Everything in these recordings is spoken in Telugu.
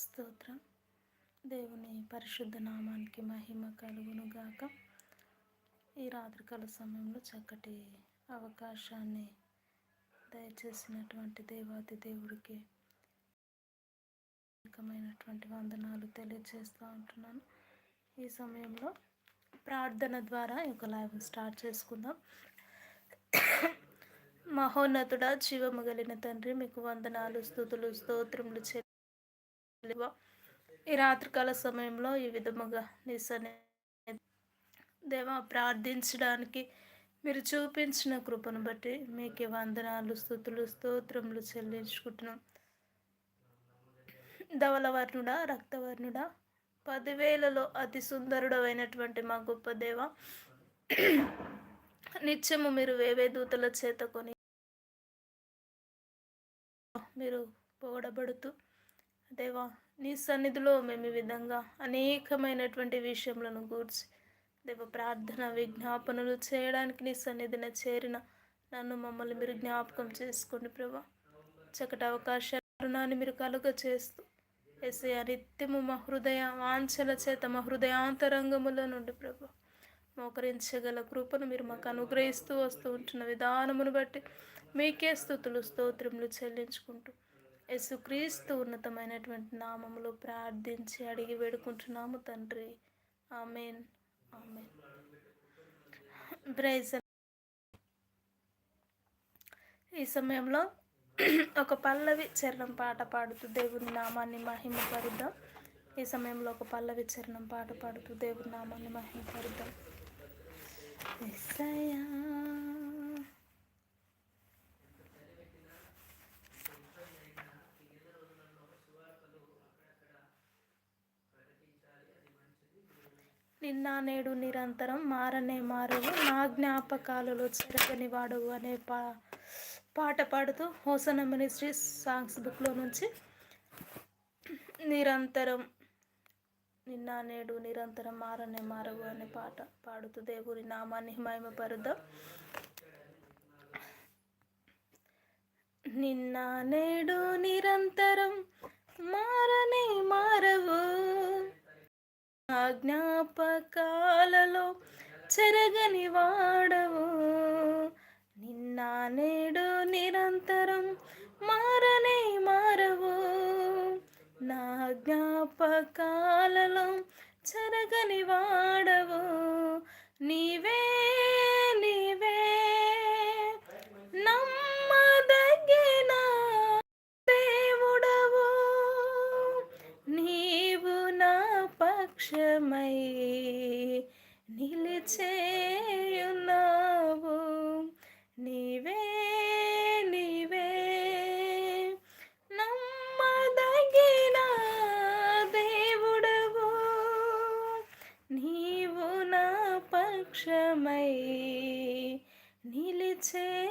స్తోత్రం. దేవుని పరిశుద్ధ నామానికి మహిమ కలుగును గాక ఈ రాత్రికాల సమయంలో చక్కటి అవకాశాన్ని దయచేసినటువంటి దేవాది దేవుడికి అనేకమైనటువంటి వందనాలు తెలియజేస్తూ ఉంటున్నాను. ఈ సమయంలో ప్రార్థన ద్వారా ఈ యొక్క లైవ్ స్టార్ట్ చేసుకుందాం. మహోన్నతుడ జీవము కలిగిన తండ్రి మీకు వందనాలు స్థుతులు స్తోత్రములు చెల్లి ఈ రాత్రికాల సమయంలో ఈ విధముగా నిసనే దేవ ప్రార్థించడానికి మీరు చూపించిన కృపను బట్టి మీకు వందనాలు స్థుతులు స్తోత్రములు చెల్లించుకుంటున్నాం. ధవలవర్ణుడా రక్తవర్ణుడా పదివేలలో అతి సుందరుడమైనటువంటి మా గొప్ప దేవ నిత్యము మీరు వేవే దూతల చేత కొని మీరు పొగడబడుతూ దేవా నీ సన్నిధిలో మేము ఈ విధంగా అనేకమైనటువంటి విషయములను గూర్చి దేవ ప్రార్థన విజ్ఞాపనలు చేయడానికి నీ సన్నిధిన చేరిన నన్ను మమ్మల్ని మీరు జ్ఞాపకం చేసుకోండి ప్రభా. చక్కటి రుణాన్ని మీరు కలుగ చేస్తూ ఎస్ఐ నిత్యము మా హృదయ వాంఛల చేత మా హృదయాంతరంగముల నుండి ప్రభా మోకరించగల కృపను మీరు మాకు అనుగ్రహిస్తూ వస్తూ ఉంటున్న విధానమును బట్టి మీకే స్థుతులు స్తోత్రములు చెల్లించుకుంటూ యేసుక్రీస్తు ఉన్నతమైనటువంటి నామములు ప్రార్థించి అడిగి వేడుకుంటున్నాము తండ్రి. ఆమెన్. ఆమెన్. ప్రైజ్ ఈ సమయంలో ఒక పల్లవి చరణం పాట పాడుతూ దేవుని నామాన్ని మహిమపరుద్దాం. ఈ సమయంలో ఒక పల్లవి చరణం పాట పాడుతూ దేవుని నామాన్ని మహిమపరుద్దాం. ఎస్సయా నిన్న నేడు నిరంతరం మారనే మారవు. నా జ్ఞాపకాలలో చెరగని వాడవు అనే పా పాట పాడుతూ హోసన మినిస్ట్రీ సాంగ్స్ బుక్లో నుంచి నిరంతరం నిన్న నేడు నిరంతరం మారనే మారవు అనే పాట పాడుతూ దేవుని నామాన్ని మహిమపరుద్దాం నిన్న నేడు నిరంతరం జ్ఞాపకాలలో చెరగని వాడవు. నిన్న నేడు నిరంతరం మారనే మారవు. నా జ్ఞాపకాలలో చెరగని వాడవు. నీవే నీవే పక్షమై నిలిచేయున్నావు. నీవే నీవే. నమ్మదగిన దేవుడవు. నీవు నా పక్షమై నిలిచే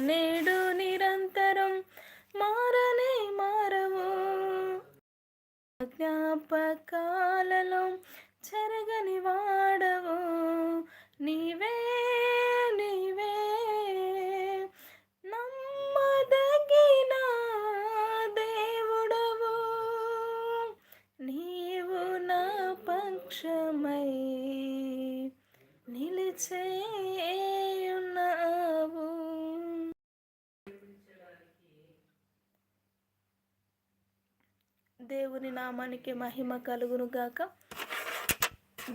నేడు నామానికి మహిమ కలుగును గాక.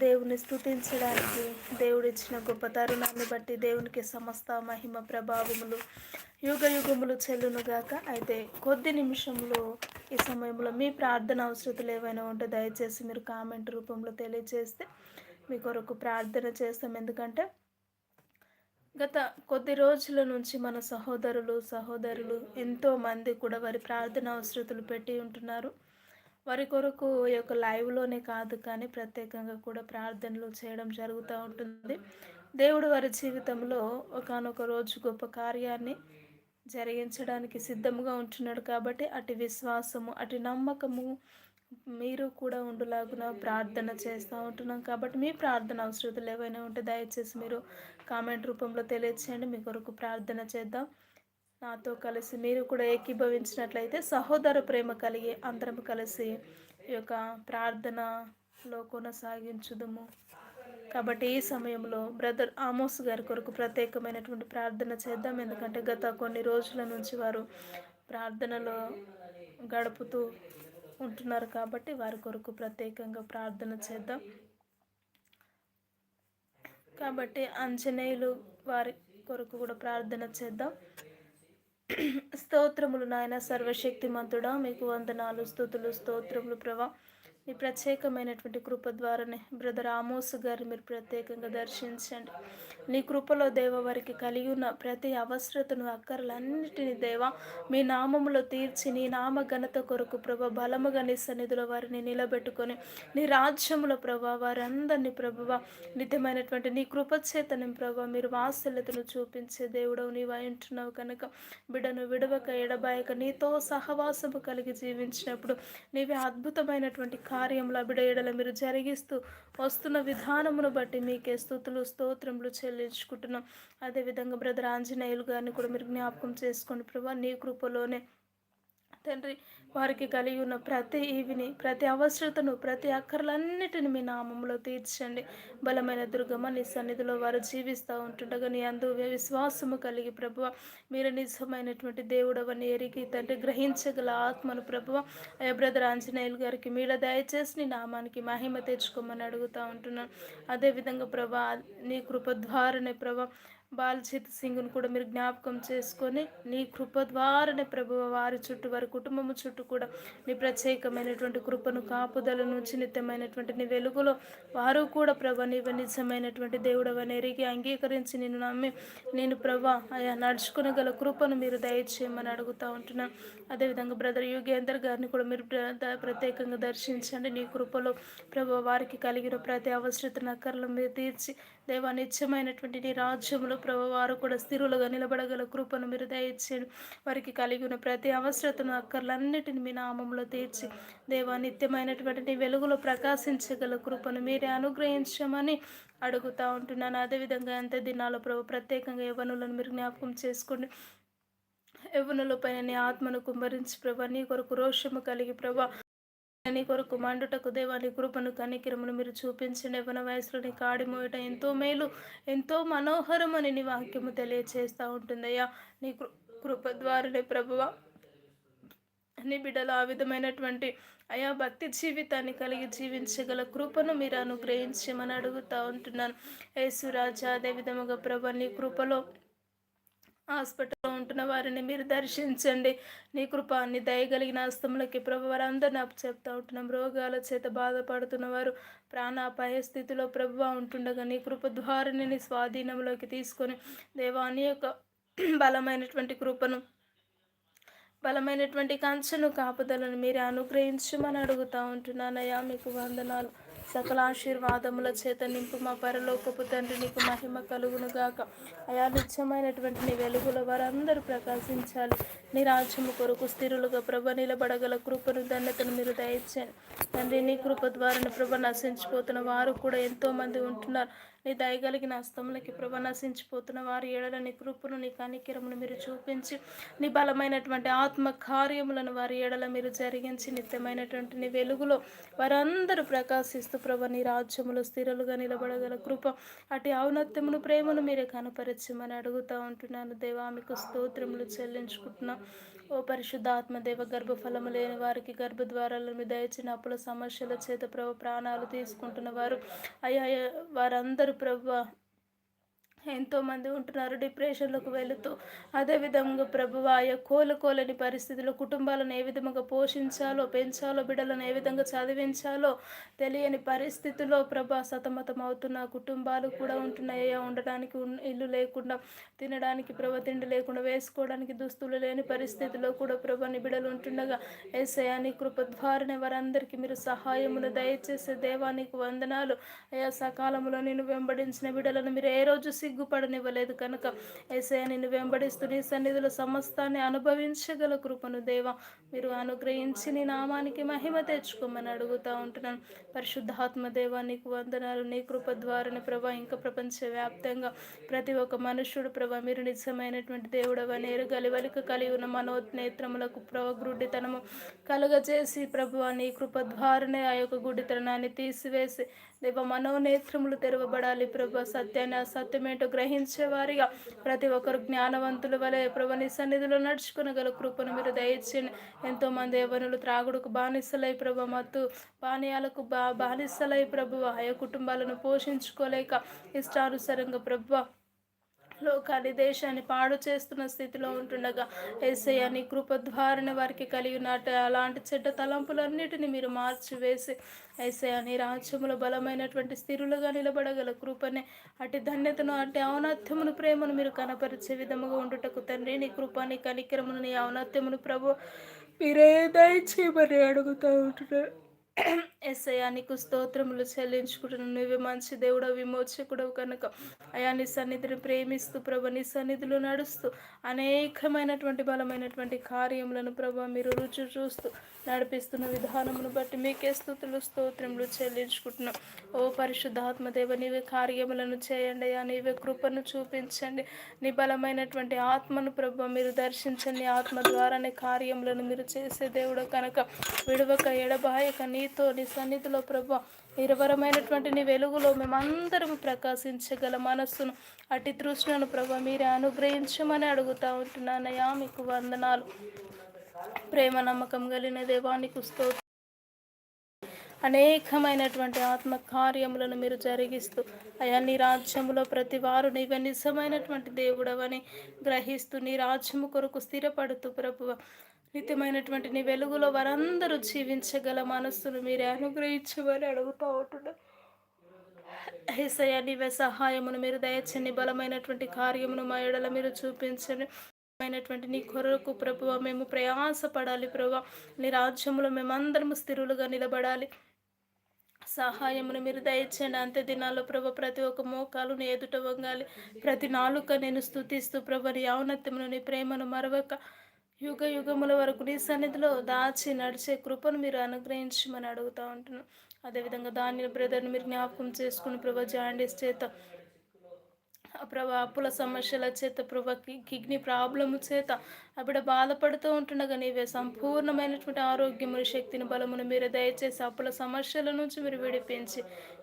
దేవుని స్తుతించడానికి దేవుడిచ్చిన గొప్ప తరుణాన్ని బట్టి దేవునికి సమస్త మహిమ ప్రభావములు యుగ యుగములు చెల్లును గాక. అయితే కొద్ది నిమిషంలో ఈ సమయంలో మీ ప్రార్థన అవసరతలు ఏవైనా ఉంటే దయచేసి మీరు కామెంట్ రూపంలో తెలియజేస్తే మీ కొరకు ప్రార్థన చేస్తాం. ఎందుకంటే గత కొద్ది రోజుల నుంచి మన సహోదరులు సహోదరులు ఎంతోమంది కూడా వారి ప్రార్థన అవసరతలు పెట్టి ఉంటున్నారు. వారి కొరకు ఈ యొక్క లైవ్లోనే కాదు కానీ ప్రత్యేకంగా కూడా ప్రార్థనలు చేయడం జరుగుతూ ఉంటుంది. దేవుడు వారి జీవితంలో ఒకనొక రోజు గొప్ప కార్యాన్ని జరిగించడానికి సిద్ధంగా ఉంటున్నాడు కాబట్టి అటు విశ్వాసము అటు నమ్మకము మీరు కూడా ఉండులాగున ప్రార్థన చేస్తూ ఉంటున్నాం కాబట్టి మీ ప్రార్థన అవసరతలు ఏవైనా ఉంటే దయచేసి మీరు కామెంట్ రూపంలో తెలియచేయండి. మీ కొరకు ప్రార్థన చేద్దాం. నాతో కలిసి మీరు కూడా ఏకీభవించినట్లయితే సహోదర ప్రేమ కలిగి అందరం కలిసి ఈ యొక్క ప్రార్థనలో కొనసాగించుదము. కాబట్టి ఈ సమయంలో బ్రదర్ ఆమోస్ గారి కొరకు ప్రత్యేకమైనటువంటి ప్రార్థన చేద్దాం. ఎందుకంటే గత కొన్ని రోజుల నుంచి వారు ప్రార్థనలో గడుపుతూ ఉంటున్నారు కాబట్టి వారి కొరకు ప్రత్యేకంగా ప్రార్థన చేద్దాం. కాబట్టి ఆంజనేయులు వారి కొరకు కూడా ప్రార్థన చేద్దాం. స్తోత్రములు నాయన సర్వశక్తిమంతుడా మీకు వందనాలు స్థుతులు స్తోత్రములు ప్రభా. మీ ప్రత్యేకమైనటువంటి కృప ద్వారానే బ్రదర్ ఆమోస్ గారు మీరు ప్రత్యేకంగా దర్శించండి. నీ కృపలో దేవ వారికి కలిగి ఉన్న ప్రతి అవసరతను అక్కర్లన్నిటిని దేవ మీ నామములో తీర్చి నీ నామ ఘనత కొరకు ప్రభ బలముగా నీ సన్నిధిలో వారిని నిలబెట్టుకొని నీ రాజ్యములో ప్రభా వారందరినీ ప్రభువ నిత్యమైనటువంటి నీ కృపచేతని ప్రభా మీరు వాత్సల్యతను చూపించే దేవుడవు నీవు అంటున్నావు కనుక. బిడను విడవక ఎడబాయక నీతో సహవాసము కలిగి జీవించినప్పుడు నీవే అద్భుతమైనటువంటి కార్యములు బిడయడల మీరు జరిగిస్తూ వస్తున్న విధానమును బట్టి మీకే స్థుతులు స్తోత్రములు చెల్లించుకుంటున్నాం అదేవిధంగా బ్రదర్ ఆంజనేయులు గారిని కూడా మీరు జ్ఞాపకం చేసుకోండి ప్రభా. నీ కృపలోనే. తండ్రి వారికి కలిగి ఉన్న ప్రతి ఈవిని ప్రతి అవసరతను ప్రతి అక్కర్లన్నిటిని మీ నామంలో తీర్చండి. బలమైన దుర్గమ్మ నీ సన్నిధిలో వారు జీవిస్తూ ఉంటుండగా నీ అందు విశ్వాసము కలిగి ప్రభువ. మీరు నిజమైనటువంటి దేవుడవని ఎరిగి తండ్రి గ్రహించగల ఆత్మను ప్రభువ. అయ్యా బ్రదర్ ఆంజనేయులు గారికి మీడ దయచేసి నీ నామానికి మహిమ తెచ్చుకోమని అడుగుతూ ఉంటున్నాను. అదేవిధంగా ప్రభా నీ కృప ద్వారానే ప్రభా బాలజిత్ సింగ్ను కూడా మీరు జ్ఞాపకం చేసుకొని నీ కృప ద్వారానే ప్రభు వారి చుట్టూ వారి కుటుంబము చుట్టూ కూడా నీ ప్రత్యేకమైనటువంటి కృపను కాపుదల నుంచి నిత్యమైనటువంటి నీ వెలుగులో వారు కూడా ప్రభ నీవు నిజమైనటువంటి దేవుడవని ఎరిగి అంగీకరించి నేను నమ్మి నేను ప్రభా అయా నడుచుకునగల కృపను మీరు దయచేయమని అడుగుతూ ఉంటున్నాను అదేవిధంగా బ్రదర్ యుగేందర్ గారిని కూడా మీరు ప్రత్యేకంగా దర్శించండి. నీ కృపలో ప్రభు వారికి కలిగిన ప్రతి అవసరత నక్కర్లు మీరు తీర్చి దేవా నిత్యమైనటువంటి నీ రాజ్యంలో ప్రభు వారు కూడా స్థిరులుగా నిలబడగల కృపను మీరు దయచేయండి. వారికి కలిగి ఉన్న ప్రతి అవసరతను అక్కర్లన్నిటిని మీ నామంలో తీర్చి దేవా నిత్యమైనటువంటి నీ వెలుగులో ప్రకాశించగల కృపను మీరే అనుగ్రహించమని అడుగుతూ ఉంటున్నాను. అదేవిధంగా ఎంత దినాలో ప్రభు ప్రత్యేకంగా యవనులను మీరు జ్ఞాపకం చేసుకోండి. యవనుల పైన నీ ఆత్మను కుమ్మరించి ప్రభా నీ కొరకు రోషము కలిగి ప్రభా నీ కొరకు మండుటకు దేవాని కృపను కనికిరమును మీరు చూపించండి యవన వయసులో నీ కాడి ఎంతో మేలు ఎంతో మనోహరమని నీ వాక్యము తెలియచేస్తూ ఉంటుందయ్యా. నీ కృప ద్వారానే ప్రభువ. నీ బిడ్డలు ఆ విధమైనటువంటి అయా భక్తి జీవితాన్ని కలిగి జీవించగల కృపను మీరు అనుగ్రహించమని అడుగుతూ ఉంటున్నాను. యేసురాజా అదే విధముగా ప్రభ నీ కృపలో హాస్పిటల్ ఉంటున్న వారిని మీరు దర్శించండి. నీ కృపాన్ని దయగలిగిన హస్తములకి ప్రభు వారందరూ నాకు చెప్తా ఉంటున్నాం. రోగాల చేత బాధపడుతున్న వారు ప్రాణాపాయ స్థితిలో ప్రభు ఉంటుండగా నీ కృప ద్వారాని స్వాధీనంలోకి తీసుకొని దేవాని యొక్క బలమైనటువంటి కృపను బలమైనటువంటి కంచెను కాపుదలను మీరు అనుగ్రహించమని అడుగుతూ ఉంటున్నానయ్యా. మీకు వందనాలు. సకల ఆశీర్వాదముల చేత నింపు మా పరలోకపు తండ్రి నీకు మహిమ కలుగును గాక అయా నిత్యమైనటువంటి నీ వెలుగుల వారందరూ ప్రకాశించాలి. నీ రాజ్యము కొరకు స్థిరులుగా ప్రభ నిలబడగల కృపను ధన్యతను మీరు దయచేయండి. తండ్రి నీ కృప ద్వారా ప్రభ నశించిపోతున్న వారు కూడా ఎంతోమంది ఉంటున్నారు. నీ దయగలిగిన హస్తములకి ప్రభ నశించిపోతున్న వారి ఏడల నీ కృపను నీ కనికిరమును మీరు చూపించి నీ బలమైనటువంటి ఆత్మ కార్యములను వారి ఏడల మీరు జరిగించి నిత్యమైనటువంటి నీ వెలుగులో వారందరూ ప్రకాశిస్తూ ప్రభ నీ రాజ్యములు స్థిరలుగా నిలబడగల కృప అటు ఔన్నత్యమును ప్రేమను మీరే కనపరచమని అడుగుతూ ఉంటున్నాను. దేవా మీకు స్తోత్రములు చెల్లించుకుంటున్నాం. ఓ పరిశుద్ధాత్మ దేవ గర్భఫలము లేని వారికి గర్భద్వారాలను మీద దయచిన అప్పుల సమస్యల చేత ప్రభు ప్రాణాలు తీసుకుంటున్న వారు. అయ్యా వారందరూ ప్రభు ఎంతోమంది ఉంటున్నారు డిప్రెషన్లకు వెళుతూ. అదేవిధంగా ప్రభు ఆయా కోలుకోలేని పరిస్థితుల్లో కుటుంబాలను ఏ విధంగా పోషించాలో పెంచాలో బిడ్డలను ఏ విధంగా చదివించాలో తెలియని పరిస్థితుల్లో ప్రభా సతమతం అవుతున్న కుటుంబాలు కూడా ఉంటున్నాయి. ఉండడానికి ఇల్లు లేకుండా తినడానికి ప్రభు తిండి లేకుండా వేసుకోవడానికి దుస్తులు లేని పరిస్థితిలో కూడా ప్రభు బిడలు ఉంటుండగా ఏసయాని కృప ద్వారానే వారందరికీ మీరు సహాయమును దయచేసే దేవానికి వందనాలు. అయా సకాలంలో నేను వెంబడించిన బిడలను మీరు ఏ రోజు సిగ్గుపడనివ్వలేదు కనుక ఏసయ నిన్ను వెంబడిస్తూ నీ సన్నిధుల సమస్తాన్ని అనుభవించగల కృపను దేవ మీరు అనుగ్రహించి నీ నామానికి మహిమ తెచ్చుకోమని అడుగుతూ ఉంటున్నాను పరిశుద్ధాత్మ దేవ నీకు వందనాలు నీ కృప ద్వారానే ప్రభా ఇంకా ప్రపంచవ్యాప్తంగా ప్రతి ఒక్క మనుషుడు ప్రభా మీరు నిజమైనటువంటి దేవుడవని ఎరుగలి వలిక కలిగి ఉన్న మనోనేత్రములకు ప్రభ గుడ్డితనము కలుగజేసి ప్రభు నీ కృప ద్వారానే ఆ యొక్క గుడ్డితనాన్ని తీసివేసి దేవ మనోనేత్రములు తెరవబడాలి ప్రభ. సత్యాన్ని అసత్యమేంటో గ్రహించేవారిగా ప్రతి ఒక్కరు జ్ఞానవంతుల వలె ప్రభ నీ సన్నిధిలో నడుచుకునగల కృపను మీరు దయచేయండి. ఎంతోమంది యవనులు త్రాగుడుకు బానిసలై ప్రభ మత్తు పానీయాలకు బా బానిసలై ప్రభు ఆయా కుటుంబాలను పోషించుకోలేక ఇష్టానుసారంగా ప్రభు లోకాన్ని దేశాన్ని పాడు చేస్తున్న స్థితిలో ఉంటుండగా ఏసయ్య నీ కృప ద్వారానే వారికి కలిగినట్టు అలాంటి చెడ్డ తలంపులన్నిటిని మీరు మార్చివేసి ఏసయ్య నీ రాజ్యములో బలమైనటువంటి స్థిరులుగా నిలబడగల కృపనే అటు ధన్యతను అటు ఔన్నత్యమును ప్రేమను మీరు కనపరిచే విధముగా ఉండుటకు తండ్రి నీ కృప నీ కనికరమును నీ ఔన్నత్యమును ప్రభు మీరే దయచేయమని అడుగుతూ ఉంటున్నారు ఎస్ఐయా నీకు స్తోత్రములు చెల్లించుకుంటున్నాను నువ్వే మంచి దేవుడు విమోచకుడవు కనుక. అయా నీ సన్నిధిని ప్రేమిస్తూ ప్రభ నీ సన్నిధిలో నడుస్తూ అనేకమైనటువంటి బలమైనటువంటి కార్యములను ప్రభ మీరు రుచి చూస్తూ నడిపిస్తున్న విధానమును బట్టి మీకే స్థుతులు స్తోత్రములు చెల్లించుకుంటున్నాం. ఓ పరిశుద్ధాత్మదేవ నీవే కార్యములను చేయండి అయ్యా. నీవే కృపను చూపించండి. నీ బలమైనటువంటి ఆత్మను ప్రభ మీరు దర్శించండి. ఆత్మ ద్వారానే కార్యములను మీరు చేసే దేవుడు కనుక విడవక ఎడబాయక నీతో నీ సన్నిధిలో ప్రభు నిరవరమైనటువంటి నీ వెలుగులో మేమందరం ప్రకాశించగల మనస్సును అటి తృష్ణను ప్రభు మీరే అనుగ్రహించమని అడుగుతూ ఉంటున్నానయ్యా. మీకు వందనాలు. ప్రేమ నమ్మకం కలిగిన దేవానికి స్తోత్రం. అనేకమైనటువంటి ఆత్మ కార్యములను మీరు జరిగిస్తూ అయా నీ రాజ్యములో ప్రతి వారు నీవే నిజమైనటువంటి దేవుడవని గ్రహిస్తూ నీ రాజ్యము కొరకు స్థిరపడుతూ ప్రభు నిత్యమైనటువంటి నీ వెలుగులో వారందరూ జీవించగల మనస్సును మీరే అనుగ్రహించమని అడుగుతూ ఉంటున్నా. హిసయ నీవే సహాయమును మీరు దయచండి బలమైనటువంటి కార్యమును మా ఎడల మీరు చూపించండి. అయినటువంటి నీ కొరకు ప్రభువ మేము ప్రయాసపడాలి ప్రభు నీ రాజ్యంలో మేమందరము స్థిరులుగా నిలబడాలి. సహాయమును మీరు దయచండి అంతే దినాల్లో ప్రభు ప్రతి ఒక్క మోకాలు ఎదుట వంగాలి. ప్రతి నాలుక నేను స్థుతిస్తూ ప్రభు నీ ఔన్నత్యమును నీ ప్రేమను మరవక యుగ యుగముల వరకు నీ సన్నిధిలో దాచి నడిచే కృపను మీరు అనుగ్రహించమని అడుగుతూ ఉంటున్నాను అదేవిధంగా దాని బ్రదర్ని మీరు జ్ఞాపకం చేసుకుని ప్రభా జాండీస్ చేత ప్రభా అప్పుల సమస్యల చేత ప్రభా కిడ్నీ ప్రాబ్లము చేత అప్పుడ బాధపడుతూ ఉంటుండగా నీవే సంపూర్ణమైనటువంటి ఆరోగ్యమును శక్తిని బలమును మీరు దయచేసి అప్పుల సమస్యల నుంచి మీరు విడిపించి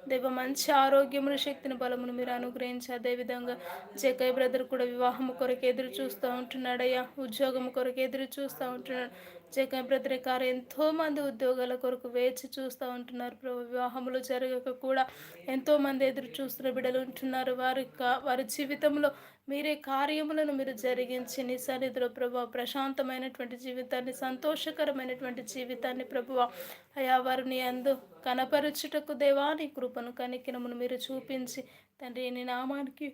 దేవ మంచి ఆరోగ్యమును శక్తిని బలమును మీరు అనుగ్రహించి అదేవిధంగా జకయ్ బ్రదర్ కూడా వివాహము కొరకు ఎదురు చూస్తూ ఉంటున్నాడయ్యా ఉద్యోగం కొరకు ఎదురు చూస్తూ ఉంటున్నాడు. జగన్ బ్రదర్ గారు ఎంతోమంది ఉద్యోగాల కొరకు వేచి చూస్తూ ఉంటున్నారు. ప్రభు వివాహములు జరగక కూడా ఎంతోమంది ఎదురు చూస్తున్న బిడ్డలు ఉంటున్నారు. వారి వారి జీవితంలో మీరే కార్యములను మీరు జరిగించి నీ సన్నిధిలో ప్రభు ప్రశాంతమైనటువంటి జీవితాన్ని సంతోషకరమైనటువంటి జీవితాన్ని ప్రభు అయా వారిని అందు కనపరుచుటకు దేవాని కృపను కనికినమును మీరు చూపించి తండ్రి నీ నామానికి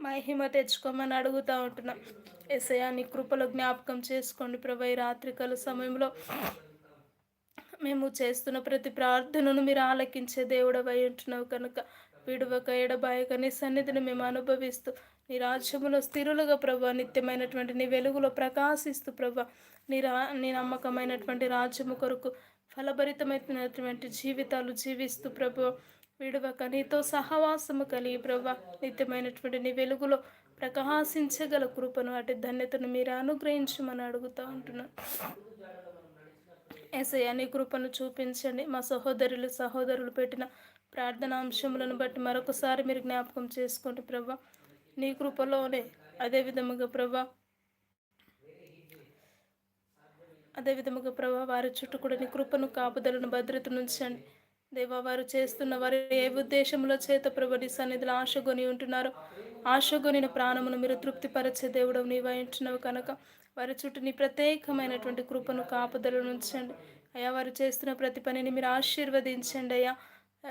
మహిమ తెచ్చుకోమని అడుగుతూ ఉంటున్నాం. ఎసయా నీ కృపలో జ్ఞాపకం చేసుకోండి ప్రభు. ఈ రాత్రికాల సమయంలో మేము చేస్తున్న ప్రతి ప్రార్థనను మీరు ఆలకించే దేవుడవై ఉంటున్నావు కనుక విడువక ఎడబాయక నీ సన్నిధిని మేము అనుభవిస్తూ నీ రాజ్యములో స్థిరులుగా ప్రభా నిత్యమైనటువంటి నీ వెలుగులో ప్రకాశిస్తూ ప్రభా నీ రా నీ నమ్మకమైనటువంటి రాజ్యము కొరకు ఫలభరితమైనటువంటి జీవితాలు జీవిస్తూ ప్రభు విడవక నీతో సహవాసము కలిగి ప్రభా. నిత్యమైనటువంటి నీ వెలుగులో ప్రకాశించగల కృపను అటు ధన్యతను మీరు అనుగ్రహించమని అడుగుతూ ఉంటున్నాను ఎసయ్య నీ కృపను చూపించండి. మా సహోదరులు సహోదరులు పెట్టిన ప్రార్థన అంశములను బట్టి మరొకసారి మీరు జ్ఞాపకం చేసుకోండి ప్రభా. నీ కృపలోనే అదే విధముగా ప్రభా అదే విధముగా ప్రభా వారి చుట్టూ కూడా నీ కృపను కాపుదలను భద్రత ఉంచండి. దేవా వారు చేస్తున్న వారి ఏ ఉద్దేశంలో చేత ప్రభుని సన్నిధిలో ఆశగొని ఉంటున్నారో ఆశగొనిన ప్రాణమును మీరు తృప్తిపరచే దేవుడు నీవై కనుక. వారి చుట్టూ నీ ప్రత్యేకమైనటువంటి కృపను కాపుదలను ఉంచండి. అయ్యా వారు చేస్తున్న ప్రతి పనిని మీరు ఆశీర్వదించండి అయ్యా.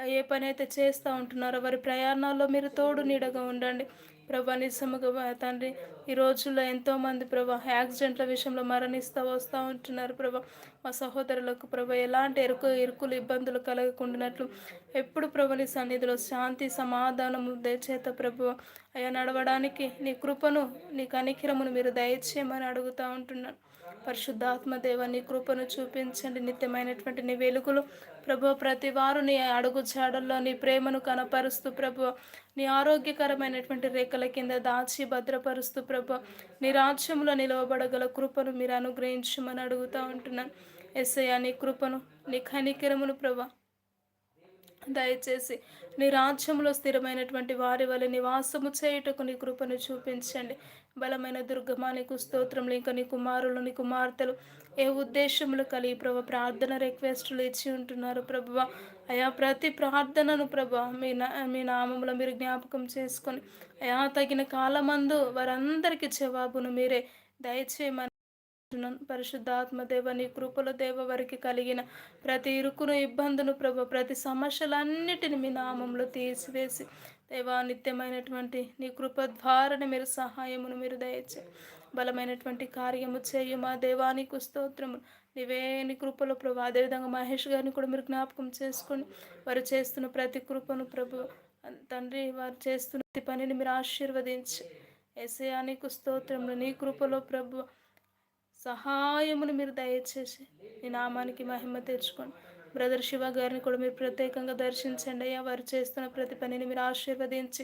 ఏ పని అయితే చేస్తూ ఉంటున్నారో వారి ప్రయాణాల్లో మీరు తోడు నీడగా ఉండండి. ప్రభా నిజముగా తండ్రి ఈ రోజుల్లో ఎంతోమంది ప్రభా యాక్సిడెంట్ల విషయంలో మరణిస్తూ వస్తూ ఉంటున్నారు ప్రభా. మా సహోదరులకు ప్రభా ఎలాంటి ఎరుకు ఇరుకులు ఇబ్బందులు కలగకుండానట్లు ఎప్పుడు ప్రభుని సన్నిధిలో శాంతి సమాధానము దయచేత ప్రభు అయ్యా నడవడానికి నీ కృపను నీ కనికిరమును మీరు దయచేయమని అడుగుతూ ఉంటున్నాను. పరిశుద్ధాత్మదేవ నీ కృపను చూపించండి. నిత్యమైనటువంటి నీ వెలుగులు ప్రభు ప్రతి వారు నీ అడుగు చాడల్లో నీ ప్రేమను కనపరుస్తూ ప్రభు నీ ఆరోగ్యకరమైనటువంటి రేఖల కింద దాచి భద్రపరుస్తూ ప్రభు నీ రాజ్యంలో నిలవబడగల కృపను మీరు అనుగ్రహించమని అడుగుతూ ఉంటున్నాను. ఎస్ఐ నీ కృపను నీ కనికిరమును ప్రభా దయచేసి నీ రాజ్యంలో స్థిరమైనటువంటి వారి వల్ల నివాసము చేయుటకు నీ కృపను చూపించండి. బలమైన దుర్గమా నీకు స్తోత్రములు ఇంకా నీ కుమారులు నీ కుమార్తెలు ఏ ఉద్దేశములు కలిగి ప్రభు ప్రార్థన రిక్వెస్టులు ఇచ్చి ఉంటున్నారు ప్రభువ. అయా ప్రతి ప్రార్థనను ప్రభా మీ నా మీ నామంలో మీరు జ్ఞాపకం చేసుకొని అయా తగిన కాలమందు వారందరికీ జవాబును మీరే దయచేయమని పరిశుద్ధాత్మ దేవ నీ కృపల దేవ వారికి కలిగిన ప్రతి ఇరుకును ఇబ్బందును ప్రభు ప్రతి సమస్యలన్నిటిని మీ నామంలో తీసివేసి దేవా నిత్యమైనటువంటి నీ కృప ద్వారానే మీరు సహాయమును మీరు దయచే బలమైనటువంటి కార్యము చేయు మా దేవానికి స్తోత్రము. నీవే నీ కృపలో ప్రభు. అదేవిధంగా మహేష్ గారిని కూడా మీరు జ్ఞాపకం చేసుకొని వారు చేస్తున్న ప్రతి కృపను ప్రభు. తండ్రి వారు చేస్తున్న ప్రతి పనిని మీరు ఆశీర్వదించి ఎసయానికి స్తోత్రములు. నీ కృపలో ప్రభు సహాయమును మీరు దయచేసి మీ నామానికి మహిమ తెచ్చుకోండి. బ్రదర్ శివ గారిని కూడా మీరు ప్రత్యేకంగా దర్శించండి. అయ్యా వారు చేస్తున్న ప్రతి పనిని మీరు ఆశీర్వదించి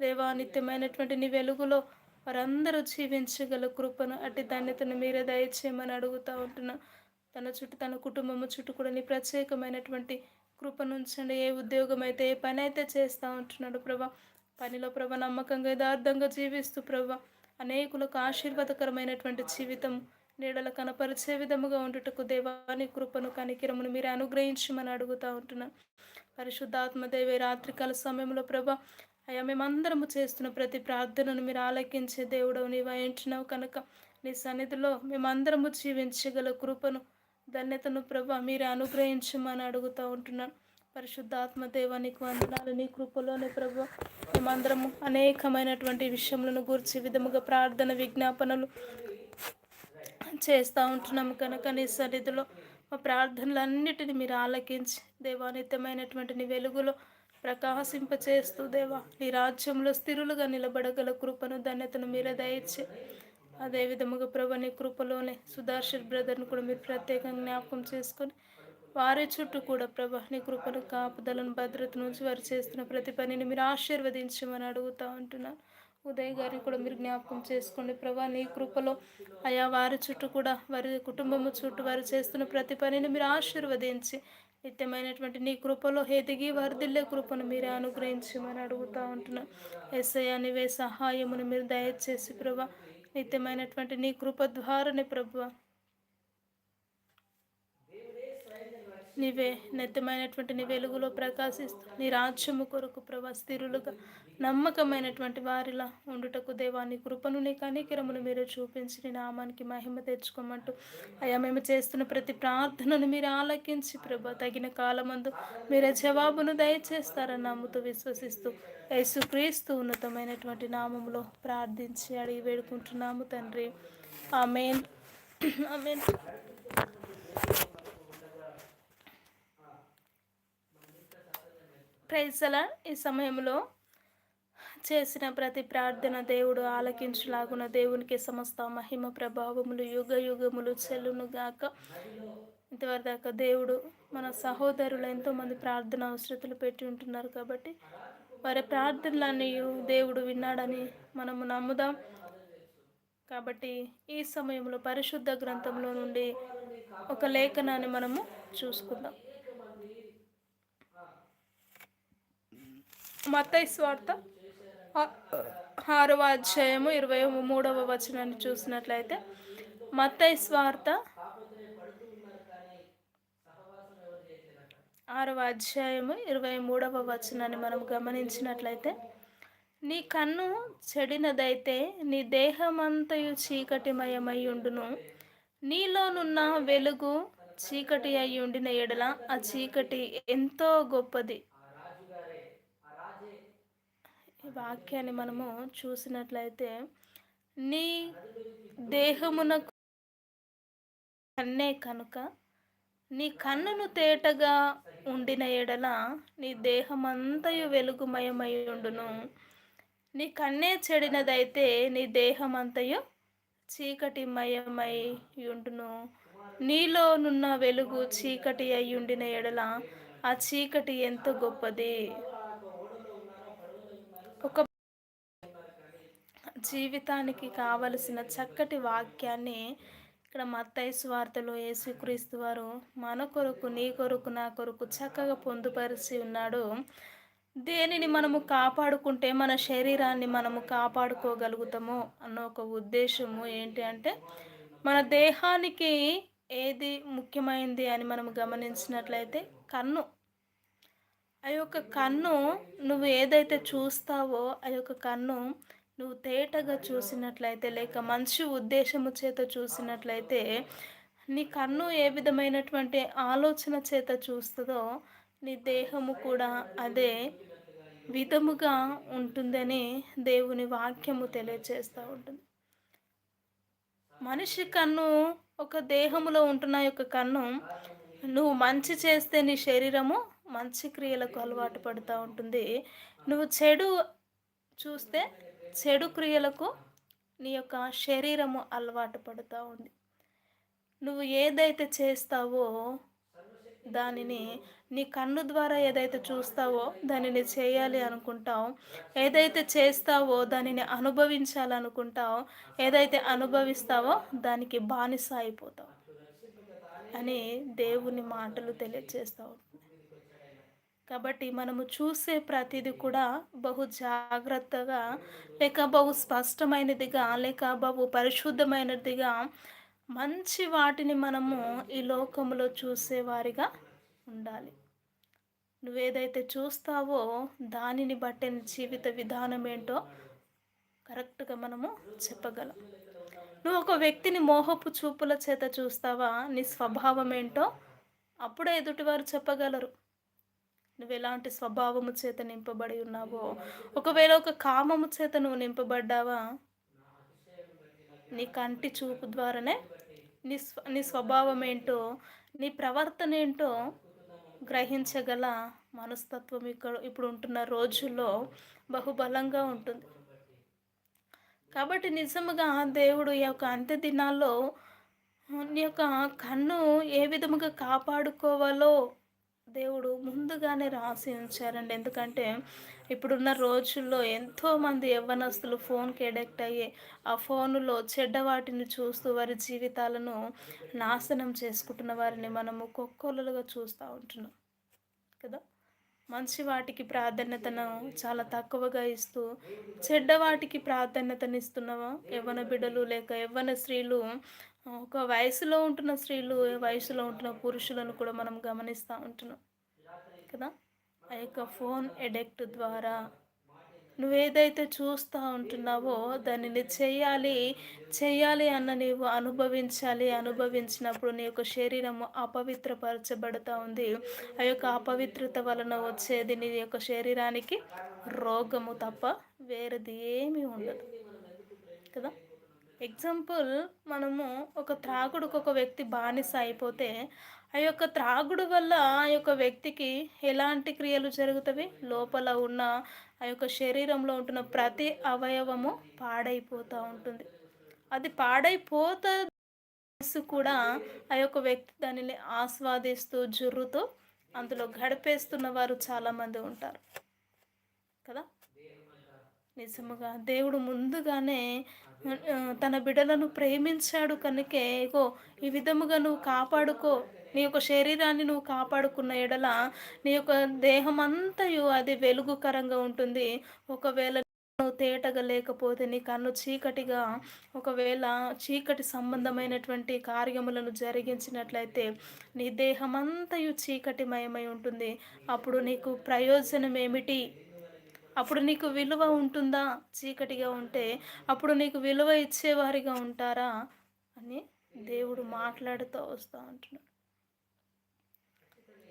దేవా నిత్యమైనటువంటి నీ వెలుగులో వారందరూ జీవించగల కృపను అట్టి ధన్యతను మీరే దయచేయమని అడుగుతూ ఉంటున్నా. తన చుట్టూ తన కుటుంబము చుట్టూ కూడా నీ ప్రత్యేకమైనటువంటి కృపనుంచండి ఏ ఉద్యోగం అయితే ఏ పని అయితే చేస్తూ ఉంటున్నాడు ప్రభా పనిలో ప్రభా నమ్మకంగా యథార్థంగా జీవిస్తూ ప్రభా అనేకులకు ఆశీర్వాదకరమైనటువంటి జీవితం నీడల కనపరిచే విధముగా ఉండుటకు దేవాని కృపను కనికిరమును మీరు అనుగ్రహించమని అడుగుతూ ఉంటున్నాను పరిశుద్ధాత్మ దేవే రాత్రికాల సమయంలో ప్రభా అయ్యా మేమందరము చేస్తున్న ప్రతి ప్రార్థనను మీరు ఆలకించే దేవుడు నీవు అయించినావు కనుక. నీ సన్నిధిలో మేమందరము జీవించగల కృపను ధన్యతను ప్రభా మీరు అనుగ్రహించమని అడుగుతూ ఉంటున్నాను పరిశుద్ధాత్మ దేవానికి వందనాలు నీ కృపలోనే ప్రభు మేమందరము అనేకమైనటువంటి విషయములను గురించి విధముగా ప్రార్థన విజ్ఞాపనలు చేస్తూ ఉంటున్నాము కనుక నీ సన్నిధిలో మా ప్రార్థనలన్నిటిని మీరు ఆలకించి దేవానిత్యమైనటువంటి నీ వెలుగులో ప్రకాశింపచేస్తూ దేవా నీ రాజ్యంలో స్థిరులుగా నిలబడగల కృపను ధన్యతను మీరే దయచి. అదే విధముగా ప్రభు నీ కృపలోనే సుదర్శన్ బ్రదర్ని కూడా మీరు ప్రత్యేకంగా జ్ఞాపకం చేసుకొని వారి చుట్టూ కూడా ప్రభా నీ కృపను కాపుదలను భద్రత నుంచి వారు చేస్తున్న ప్రతి పనిని మీరు ఆశీర్వదించమని అడుగుతూ ఉంటున్నాను. ఉదయ్ గారిని కూడా మీరు జ్ఞాపకం చేసుకోండి. ప్రభా నీ కృపలో అయా వారి చుట్టూ కూడా వారి కుటుంబము చుట్టూ వారు చేస్తున్న ప్రతి పనిని మీరు ఆశీర్వదించి నిత్యమైనటువంటి నీ కృపలో ఎదిగి వరదిల్లే కృపను మీరే అనుగ్రహించమని అడుగుతూ ఉంటున్నాను ఎస్ఐ అనివే సహాయమును మీరు దయచేసి ప్రభా నిత్యమైనటువంటి నీ కృప ద్వారానే ప్రభా నీవే నిత్యమైనటువంటి నీ వెలుగులో ప్రకాశిస్తూ నీ రాజ్యము కొరకు ప్రభా స్థిరులుగా నమ్మకమైనటువంటి వారిలా ఉండుటకు దేవాన్ని కృపను నీ కనికిరమును మీరు చూపించి నీ నామానికి మహిమ తెచ్చుకోమంటూ. అయ్యా మేము చేస్తున్న ప్రతి ప్రార్థనను మీరు ఆలకించి ప్రభ తగిన కాలమందు మీరే జవాబును దయచేస్తారని నమ్ముతూ విశ్వసిస్తూ యేసుక్రీస్తు ఉన్నతమైనటువంటి నామంలో ప్రార్థించి అడిగి వేడుకుంటున్నాము తండ్రి. ఆమెన్. ఆమెన్. ప్రైజల ఈ సమయంలో చేసిన ప్రతి ప్రార్థన దేవుడు ఆలకించులాగున దేవునికి సమస్త మహిమ ప్రభావములు యుగ యుగములు చెల్లును గాక. ఇంతవరకు దేవుడు మన సహోదరులు ఎంతోమంది ప్రార్థన అవసరతలు పెట్టి ఉంటున్నారు కాబట్టి వారి ప్రార్థనలన్నీ దేవుడు విన్నాడని మనము నమ్ముదాం. కాబట్టి ఈ సమయంలో పరిశుద్ధ గ్రంథంలో నుండి ఒక లేఖనాన్ని మనము చూసుకుందాం. మతై స్వార్థ. ఆరవ అధ్యాయము ఇరవై మూడవ వచనాన్ని చూసినట్లయితే మత్తయి స్వార్థ ఆరవ అధ్యాయము ఇరవై మూడవ వచనాన్ని మనం గమనించినట్లయితే నీ కన్ను చెడినదైతే నీ దేహమంతయు చీకటిమయమై ఉండును నీలోనున్న వెలుగు చీకటి అయి ఉండిన ఎడల ఆ చీకటి ఎంతో గొప్పది. ఈ వాక్యాన్ని మనము చూసినట్లయితే నీ దేహమునకు కన్నే కనుక నీ కన్నును తేటగా ఉండిన ఎడల నీ దేహమంతయు వెలుగుమయమై ఉండును నీ కన్నే చెడినదైతే నీ దేహమంతయు చీకటిమయమై ఉండును నీలోనున్న వెలుగు చీకటి అయ్యుండిన ఎడల ఆ చీకటి ఎంత గొప్పది? ఒక జీవితానికి కావలసిన చక్కటి వాక్యాన్ని ఇక్కడ మత్తయి స్వార్థలో యేసుక్రీస్తు వారు మన కొరకు నీ కొరకు నా కొరకు చక్కగా పొందుపరిచి ఉన్నాడు. దేనిని మనము కాపాడుకుంటే మన శరీరాన్ని మనము కాపాడుకోగలుగుతాము? అన్న ఒక ఉద్దేశము ఏంటి అంటే మన దేహానికి ఏది ముఖ్యమైంది అని మనం గమనించినట్లయితే కన్ను ఆ యొక్క కన్ను నువ్వు ఏదైతే చూస్తావో ఆ యొక్క కన్ను నువ్వు తేటగా చూసినట్లయితే లేక మంచి ఉద్దేశము చేత చూసినట్లయితే నీ కన్ను ఏ విధమైనటువంటి ఆలోచన చేత చూస్తుందో నీ దేహము కూడా అదే విధముగా ఉంటుందని దేవుని వాక్యము తెలియజేస్తూ ఉంటుంది. మనిషి కన్ను ఒక దేహములో ఉంటున్న యొక్క కన్ను నువ్వు మంచి చేస్తే నీ శరీరము మంచి క్రియలకు అలవాటు పడుతూ ఉంటుంది. నువ్వు చెడు చూస్తే చెడు క్రియలకు నీ యొక్క శరీరము అలవాటు పడుతూ ఉంది. నువ్వు ఏదైతే చేస్తావో దానిని నీ కన్ను ద్వారా ఏదైతే చూస్తావో దానిని చేయాలి అనుకుంటావు. ఏదైతే చేస్తావో దానిని అనుభవించాలనుకుంటావు. ఏదైతే అనుభవిస్తావో దానికి బానిస అయిపోతావు అని దేవుని మాటలు తెలియజేస్తావు కాబట్టి మనము చూసే ప్రతిదీ కూడా బహు జాగ్రత్తగా లేక బహు స్పష్టమైనదిగా లేక బహు పరిశుద్ధమైనదిగా మంచి వాటిని మనము ఈ లోకంలో చూసేవారిగా ఉండాలి. నువ్వేదైతే చూస్తావో దానిని బట్టి జీవిత విధానం ఏంటో కరెక్ట్గా మనము చెప్పగలం. నువ్వు ఒక వ్యక్తిని మోహపు చూపుల చేత చూస్తావా? నీ స్వభావం ఏంటో? అప్పుడే ఎదుటివారు చెప్పగలరు. నువ్వు ఎలాంటి స్వభావము చేత నింపబడి ఉన్నావో? ఒకవేళ ఒక కామము చేత నువ్వు నింపబడ్డావా? నీ కంటి చూపు ద్వారానే నీ స్వ నీ స్వభావం ఏంటో నీ ప్రవర్తన ఏంటో గ్రహించగల మనస్తత్వం ఇక్కడ ఇప్పుడు ఉంటున్న రోజుల్లో బహుబలంగా ఉంటుంది. కాబట్టి నిజముగా దేవుడు ఈ యొక్క అంత్య దినాల్లో నీ యొక్క కన్ను ఏ విధముగా కాపాడుకోవాలో దేవుడు ముందుగానే రాసి ఉంచారండి. ఎందుకంటే ఇప్పుడున్న రోజుల్లో ఎంతోమంది యవ్వనస్తులు ఫోన్కి ఎడెక్ట్ అయ్యి ఆ ఫోనులో చెడ్డ వాటిని చూస్తూ వారి జీవితాలను నాశనం చేసుకుంటున్న వారిని మనము కొక్కోలుగా చూస్తూ ఉంటున్నాం. కదా? మంచి వాటికి ప్రాధాన్యతను చాలా తక్కువగా ఇస్తూ చెడ్డ వాటికి యవ్వన బిడ్డలు లేక యవ్వన స్త్రీలు ఒక వయసులో ఉంటున్న స్త్రీలు వయసులో ఉంటున్న పురుషులను కూడా మనం గమనిస్తూ ఉంటున్నాం. కదా? ఆ యొక్క ఫోన్ ఎడెక్ట్ ద్వారా నువ్వేదైతే చూస్తూ ఉంటున్నావో దానిని చేయాలి చేయాలి అన్న నీవు అనుభవించాలి అనుభవించినప్పుడు నీ యొక్క శరీరము అపవిత్రపరచబడుతూ ఉంది. ఆ యొక్క అపవిత్రత వలన వచ్చేది నీ యొక్క శరీరానికి రోగము తప్ప వేరేది ఏమీ ఉండదు. కదా? ఎగ్జాంపుల్ మనము ఒక త్రాగుడుకు ఒక వ్యక్తి బానిస అయిపోతే ఆ యొక్క త్రాగుడు వల్ల ఆ యొక్క వ్యక్తికి ఎలాంటి క్రియలు జరుగుతవి? లోపల ఉన్న ఆ యొక్క శరీరంలో ఉంటున్న ప్రతి అవయవము పాడైపోతూ ఉంటుంది. అది పాడైపోత కూడా ఆ యొక్క వ్యక్తి దానిని ఆస్వాదిస్తూ జుర్రుతూ అందులో గడిపేస్తున్న వారు చాలామంది ఉంటారు. కదా? నిజముగా దేవుడు ముందుగానే తన బిడ్డలను ప్రేమించాడు కనుకే ఇగో ఈ విధముగా నువ్వు కాపాడుకో. నీ యొక్క శరీరాన్ని నువ్వు కాపాడుకున్న ఎడల నీ యొక్క దేహం అంతయు అది వెలుగుకరంగా ఉంటుంది. ఒకవేళ నువ్వు తేటగా లేకపోతే నీ కన్ను చీకటిగా ఒకవేళ చీకటి సంబంధమైనటువంటి కార్యములను జరిగించినట్లయితే నీ దేహమంతయు చీకటిమయమై ఉంటుంది. అప్పుడు నీకు ప్రయోజనం ఏమిటి అప్పుడు నీకు విలువ ఉంటుందా? చీకటిగా ఉంటే అప్పుడు నీకు విలువ ఇచ్చేవారిగా ఉంటారా? అని దేవుడు మాట్లాడుతూ వస్తూ ఉంటున్నాడు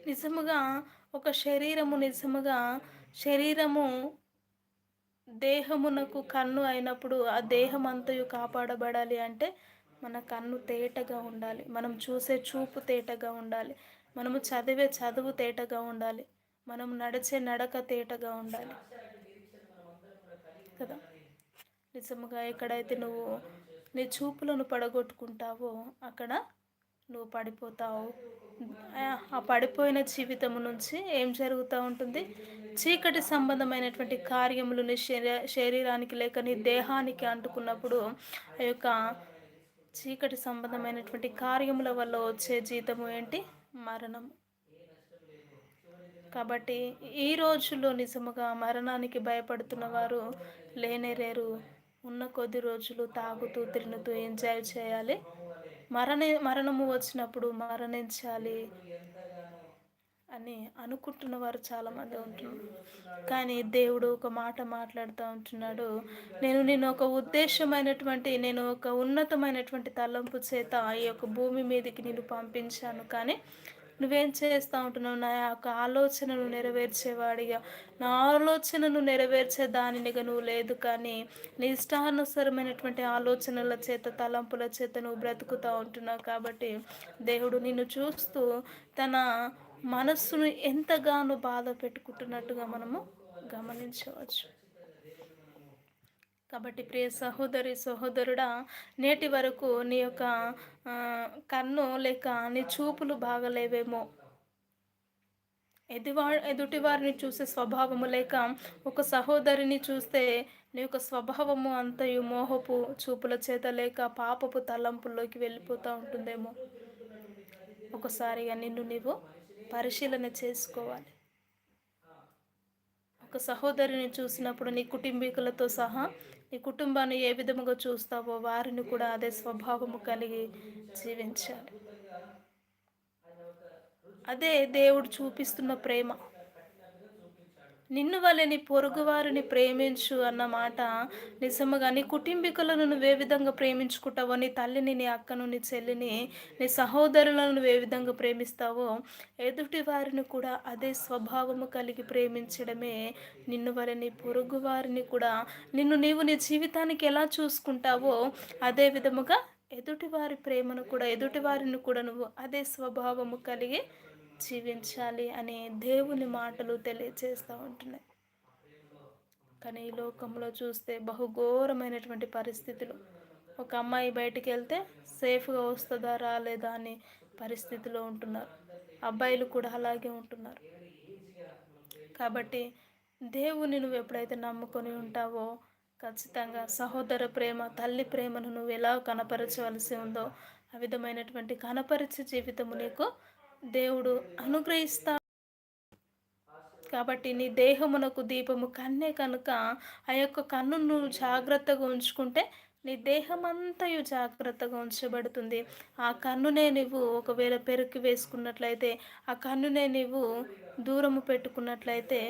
నిజముగా ఒక శరీరము నిజముగా శరీరము దేహమునకు కన్ను అయినప్పుడు ఆ దేహం అంతయు కాపాడబడాలి అంటే మన కన్ను తేటగా ఉండాలి. మనం చూసే చూపు తేటగా ఉండాలి. మనము చదివే చదువు తేటగా ఉండాలి. మనం నడిచే నడక తేటగా ఉండాలి. కదా? నిజముగా ఎక్కడైతే నువ్వు నీ చూపులను పడగొట్టుకుంటావో అక్కడ నువ్వు పడిపోతావు. ఆ పడిపోయిన జీవితం నుంచి ఏం జరుగుతూ ఉంటుంది? చీకటి సంబంధమైనటువంటి కార్యములు నీ శరీరానికి లేక నీ దేహానికి అంటుకున్నప్పుడు ఆ యొక్క చీకటి సంబంధమైనటువంటి కార్యముల వల్ల వచ్చే జీతము ఏంటి? మరణం కాబట్టి ఈ రోజుల్లో నిజముగా మరణానికి భయపడుతున్న వారు లేనేరేరు. ఉన్న కొద్ది రోజులు తాగుతూ తిరుగుతూ ఎంజాయ్ చేయాలి? మరణ మరణము వచ్చినప్పుడు మరణించాలి అని అనుకుంటున్న వారు చాలామంది ఉంటున్నారు. కానీ దేవుడు ఒక మాట మాట్లాడుతూ ఉంటున్నాడు. నేను నేను ఒక ఉద్దేశమైనటువంటి నేను ఒక ఉన్నతమైనటువంటి తలంపు చేత ఈ యొక్క భూమి మీదకి నేను పంపించాను. కానీ నువ్వేం చేస్తూ ఉంటున్నావు? నా యొక్క ఆలోచనను నెరవేర్చేవాడిగా. నా ఆలోచనను నెరవేర్చే దానినిగా నువ్వు లేదు కానీ నీ ఇష్టానుసరమైనటువంటి ఆలోచనల చేత తలంపుల చేత నువ్వు బ్రతుకుతూ ఉంటున్నావు కాబట్టి దేవుడు నిన్ను చూస్తూ తన మనస్సును ఎంతగానో బాధ పెట్టుకుంటున్నట్టుగా మనము గమనించవచ్చు. కాబట్టి ప్రియ సహోదరి సహోదరుడా నేటి వరకు నీ యొక్క కన్ను లేక నీ చూపులు బాగలేవేమో. ఎదివా ఎదుటి వారిని చూసే స్వభావము లేక ఒక సహోదరిని చూస్తే నీ యొక్క స్వభావము అంతయు మోహపు చూపుల చేత లేక పాపపు తలంపుల్లోకి వెళ్ళిపోతూ ఉంటుందేమో. ఒకసారిగా నిన్ను నీవు పరిశీలన చేసుకోవాలి. ఒక సహోదరిని చూసినప్పుడు నీ కుటుంబీకులతో సహా నీ కుటుంబాన్ని ఏ విధముగా చూస్తావో వారిని కూడా అదే స్వభావము కలిగి జీవించాలి. అదే దేవుడు చూపిస్తున్న ప్రేమ. నిన్ను వలని నీ పొరుగువారిని ప్రేమించు అన్న మాట నిజముగా నీ కుటుంబీకులను నువ్వు ఏ విధంగా ప్రేమించుకుంటావో నీ తల్లిని నీ అక్కను నీ చెల్లిని నీ సహోదరులను నువ్వు ఏ విధంగా ప్రేమిస్తావో ఎదుటి వారిని కూడా అదే స్వభావము కలిగి ప్రేమించడమే నిన్ను వలని నీ పొరుగు వారిని కూడా. నిన్ను నీవు నీ జీవితానికి ఎలా చూసుకుంటావో అదే విధముగా ఎదుటివారి ప్రేమను కూడా ఎదుటివారిని కూడా నువ్వు అదే స్వభావము కలిగి జీవించాలి అనే దేవుని మాటలు తెలియజేస్తూ ఉంటున్నాయి. కానీ ఈ లోకంలో చూస్తే బహుఘోరమైనటువంటి పరిస్థితులు. ఒక అమ్మాయి బయటికి వెళ్తే సేఫ్గా వస్తుందా రాలేదా అని పరిస్థితిలో ఉంటున్నారు. అబ్బాయిలు కూడా అలాగే ఉంటున్నారు. కాబట్టి దేవుని నువ్వు ఎప్పుడైతే నమ్ముకొని ఉంటావో ఖచ్చితంగా సహోదర ప్రేమ తల్లి ప్రేమను నువ్వు ఎలా కనపరచవలసి ఉందో ఆ విధమైనటువంటి కనపరిచే జీవితము నీకు దేవుడు అనుగ్రహిస్తా. కాబట్టి నీ దేహమునకు దీపము కన్నే కనుక ఆ యొక్క కన్నును జాగ్రత్తగా ఉంచుకుంటే నీ దేహమంతయు జాగ్రత్తగా ఉంచబడుతుంది. ఆ కన్నునే నువ్వు ఒకవేళ పెరుక్కి వేసుకున్నట్లయితే ఆ కన్నునే నువ్వు దూరము పెట్టుకున్నట్లయితే